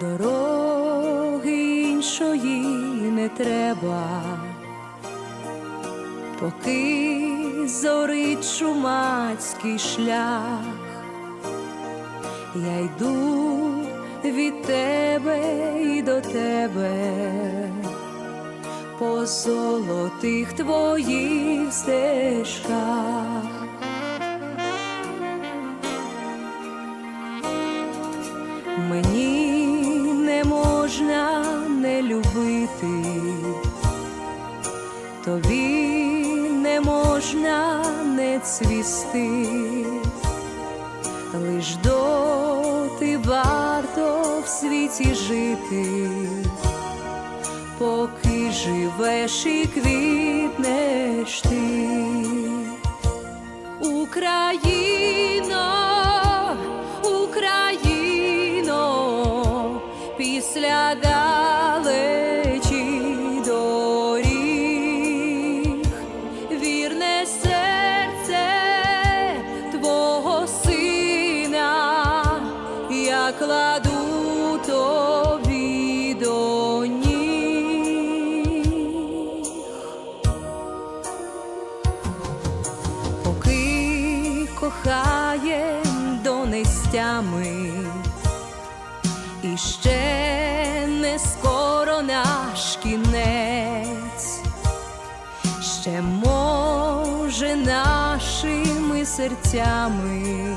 Дороги іншої не треба, поки зорить шумацький шлях, я йду від тебе і до тебе, по золотих твоїх стежках. Мені не можна не любити, тобі не можна не цвісти, лиш доти варто в світі жити, поки живеш і квітнеш ти. Україно, після далечі доріг, вірне серце твого сина, я кладу ще не скоро наш кінець, ще може нашими серцями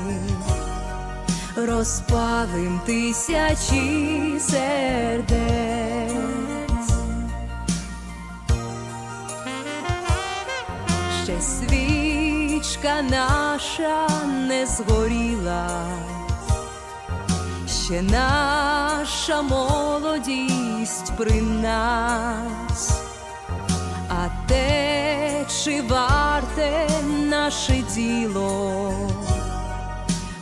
розпалим тисячі сердець. ще свічка наша не згоріла, ще наша молодість при нас, а те, чи варте наше діло,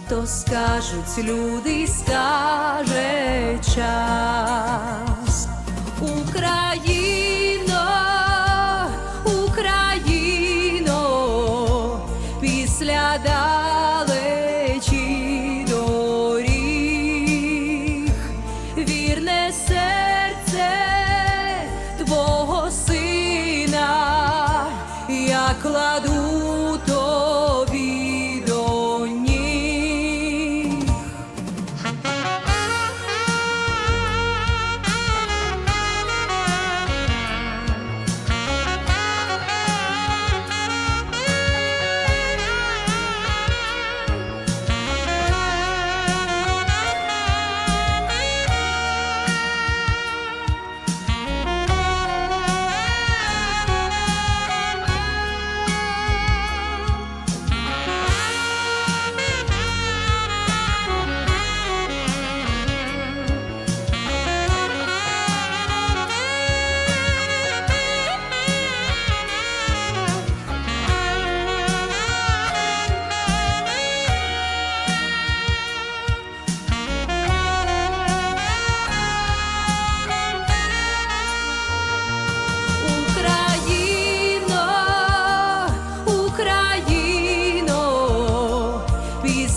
то скажуть люди, скаже час.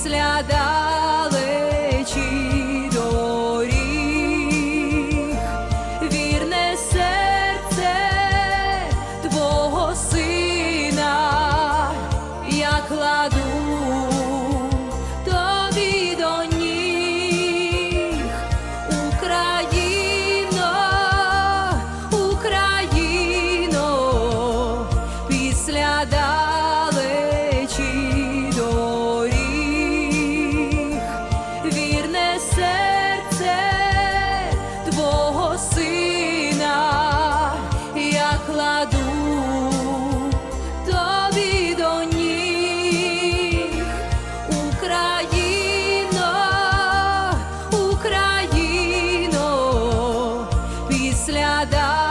Після Далечі